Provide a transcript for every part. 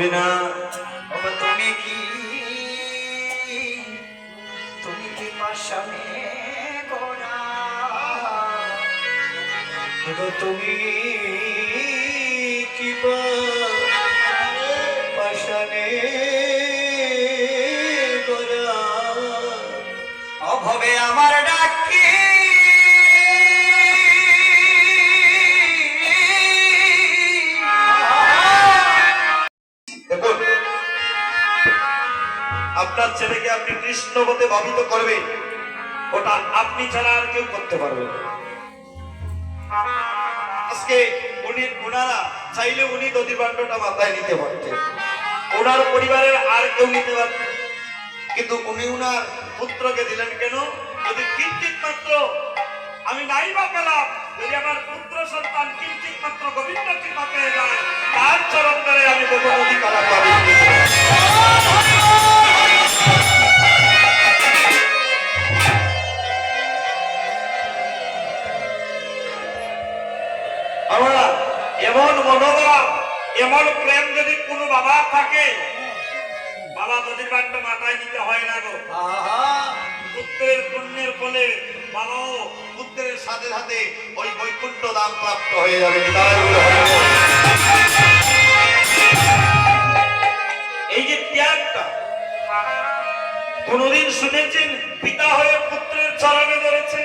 অগবিনা ওগো তুমি কি? তুমি কি পাশানে তুমি কি পাশানে অভবে আমার আপনার ছেলেকে আপনি কৃষ্ণ বলতে ভাবিত করবেন। ওটা আপনি ছাড়া আর কেউ করতে পারবে আজকে উনি ওনারা চাইলে উনি মাথায় নিতে পারতেন। ওনার পরিবারের আর কেউ নিতে পারতেন কিন্তু উনি উনার পুত্রকে দিলেন কেন? যদি কিঞ্চিত মাত্র আমি নাই বা পেলাম। যদি আমার পুত্র সন্তান কিঞ্চিত মাত্র গোবিন্দ বাবা থাকে। বাবা নদীর বান্ড মাথায় নিতে হয় না গো। পুত্রের পুণ্যের ফলে বাবাও পুত্রের সাথে সাথে ওই বৈকুণ্ঠ দাম প্রাপ্ত হয়ে যাবে। এই যে ত্যাগটা কোনদিন শুনেছেন? পিতা হয়ে পুত্রের চরণে ধরেছে।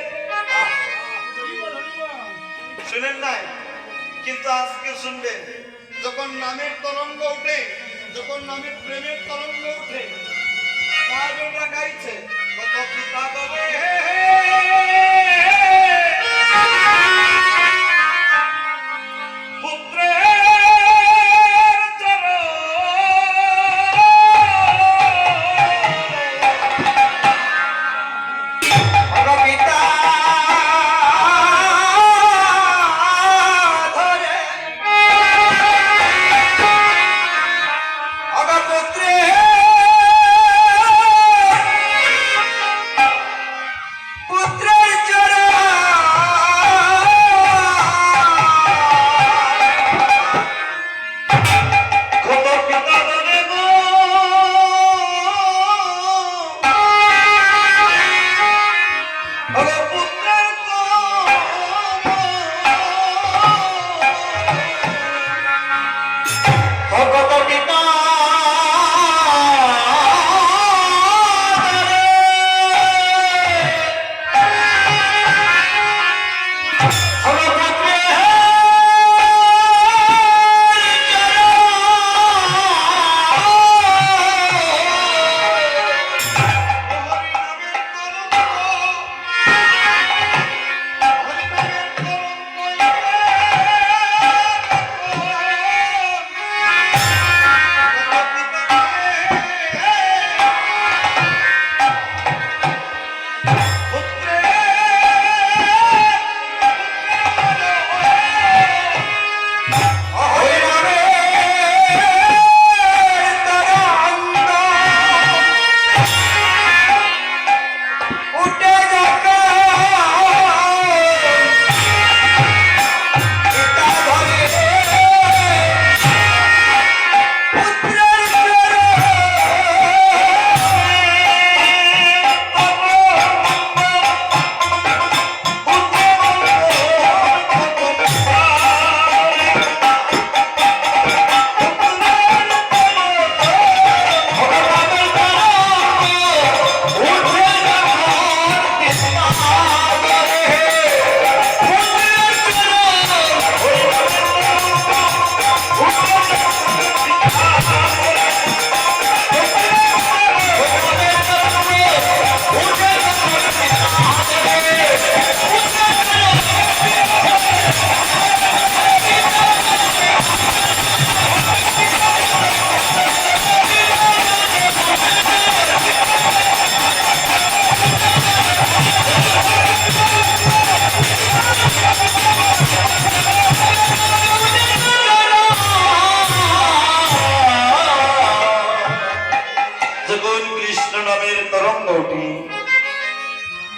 শুনেন নাই? কিন্তু আজকে শুনবেন। যখন নামের তরঙ্গ উঠে যখন নামের প্রেমের তরঙ্গ ওটা গাইছে কত পিতা গবে হে হে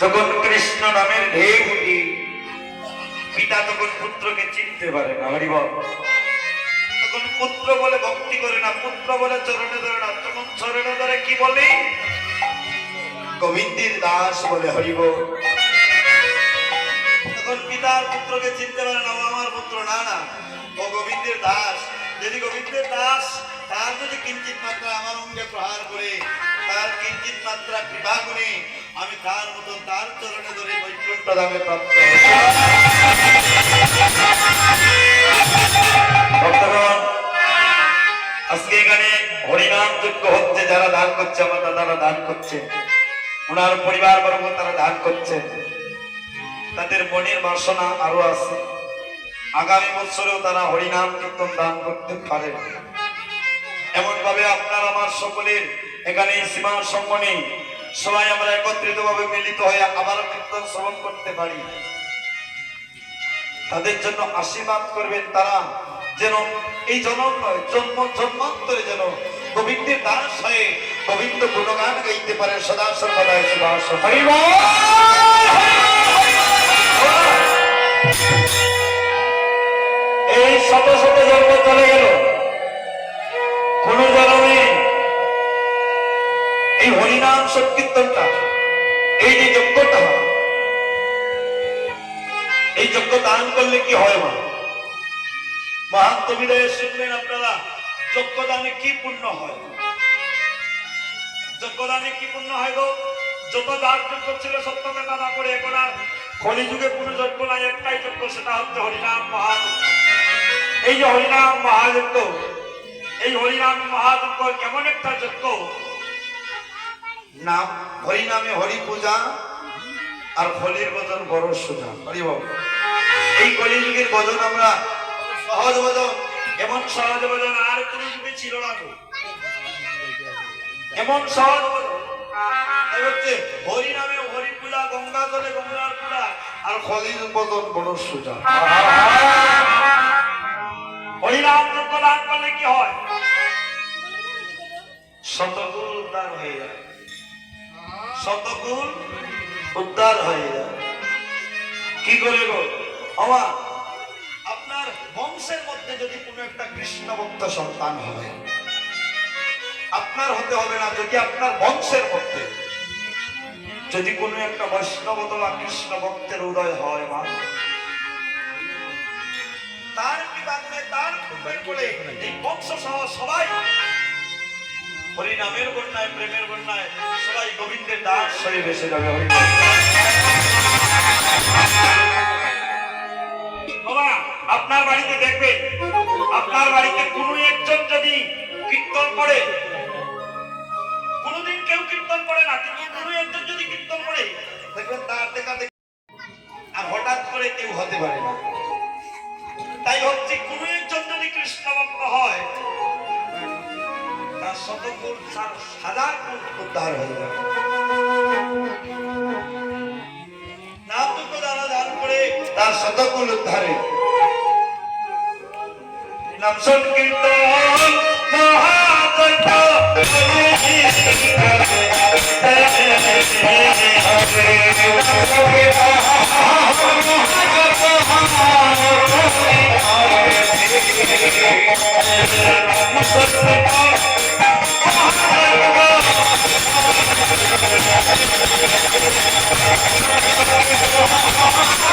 যখন কৃষ্ণ নামের ঢেউ পিতা তখন পুত্রকে চিনতে পারে না হরিবল তখন পুত্র বলে ভক্তি করে না, পুত্র বলে চরণে ধরে না, তখন চরণে ধরে কি বলি? গোবিন্দের দাস বলে হরিব তখন পিতার পুত্রকে চিনতে পারে না আমার পুত্র, না না। ও গোবিন্দের দাস। যদি গোবিন্দের দাস, তার যদি কিঞ্চিত মাত্রা আমার অঙ্গে প্রহার করে, তার কিঞ্চিত মাত্রা কৃপা করে আমি তার মতন তার চরণে ধরে বৈকুণ্ঠ ধামে প্রাপ্ত। আজকে এখানে হরিনাম যজ্ঞ হচ্ছে, যারা দান করছে, আমার দাদারা দান করছে। ওনার পরিবার বর্গ তারা দান করছে। তাদের মনের বাসনা আরও আছে। আগামী বছরেও তারা হরিনাম কীর্তন দান করতে পারে। এমন ভাবে আপনার, আমার সকলের এখানে সীমা সম্মানে সবাই আমরা একত্রিত ভাবে মিলিত হয়ে আবার কীর্তন শ্রবণ করতে পারি। তাদের জন্য আশীর্বাদ করবেন তারা যেন এই জনম নয় জন্ম জন্মান্তরে যেন গোবিন্দের দাস হয়ে গোবিন্দ গুণগান গাইতে পারে সদা সর্বদায় সুভাষ এই শত শত জন্ম চলে গেল। সংকীর্তনটা এই যে যজ্ঞটা এই যজ্ঞ দান করলে কি হয় মা? মাহাত্ম বিদায় শুনবেন আপনারা, যজ্ঞদানে কি পুণ্য হয়? যজ্ঞদানে কি পুণ্য হয় গো? যত দান যজ্ঞ ছিল সত্যকে দাদা করে এখন আর কলিযুগে কোনো যজ্ঞ নাই, একটাই যজ্ঞ, সেটা হচ্ছে হরিনাম মহাযজ্ঞ। এই যে হরিনাম মহাযজ্ঞ, এই হরিনাম মহাযজ্ঞ এমন একটা যজ্ঞ? নাম হরিনামে হরি পূজা আর ফলের ভজন বড় সোজা। হরি এই কলিযুগের ভজন আমরা সহজ ভজন এমন সহজ ভজন আর কোন যুগে ছিল না এমন সহজ হচ্ছে হরি নামে হরি পূজা, গঙ্গা জলে গঙ্গার পূজা আর খলির ভজন বড় সোজা। হরিনাম দান করলে কি হয়? শতকুল উদ্ধার হয়ে যায়। শতকুল উদ্ধার হয়ে যায় কি করে গো? আমার আপনার বংশের মধ্যে যদি কোনো একটা কৃষ্ণ ভক্ত সন্তান হয়, আপনার হতে হবে না যদি আপনার বংশের মধ্যে। যদি কোনো একটা বৈষ্ণব অথবা কৃষ্ণ ভক্তের উদয় হয়, মা। তার কৃপাগুণে তার পুণ্যের বলে এই বংশ সহ সবাই হরিনামের বন্যায় প্রেমের বন্যায় সবাই গোবিন্দের দাস। হয়ে বেসে যাবে হরি বাবা আপনার বাড়িতে দেখবেন আপনার বাড়িতে কোনো একজন যদি কীর্তন করে কোনোদিন কেউ কীর্তন করে না কিন্তু কোনো একজন রসুলের ধারে নাম সংকীর্তন Thank you.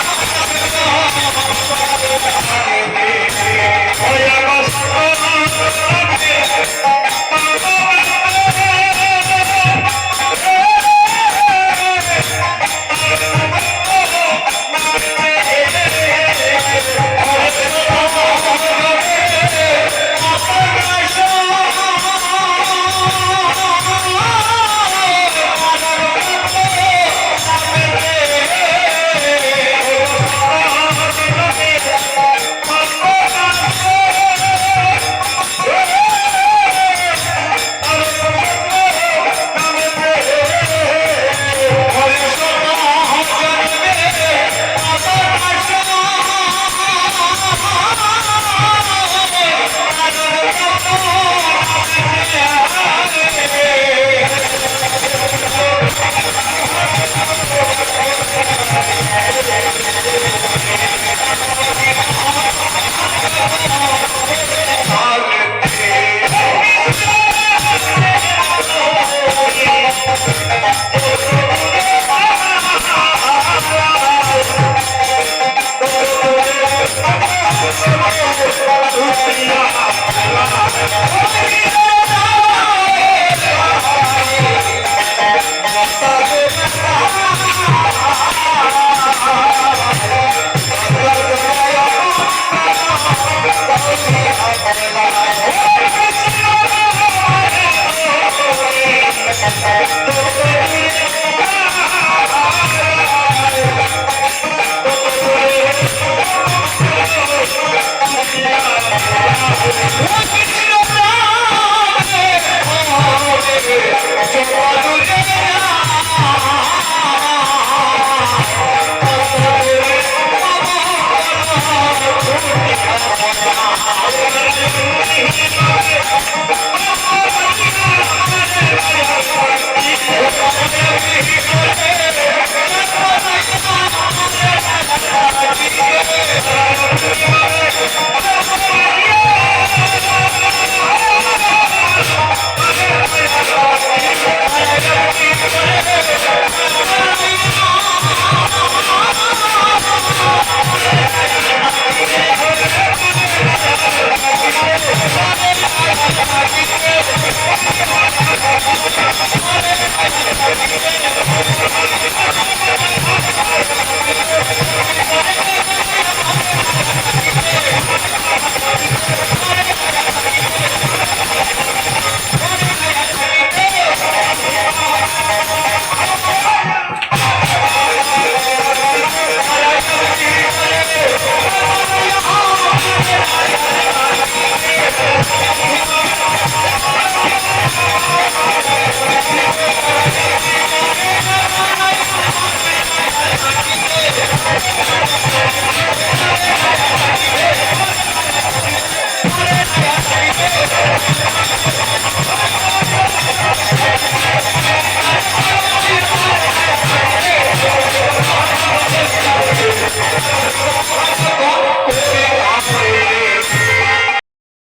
What?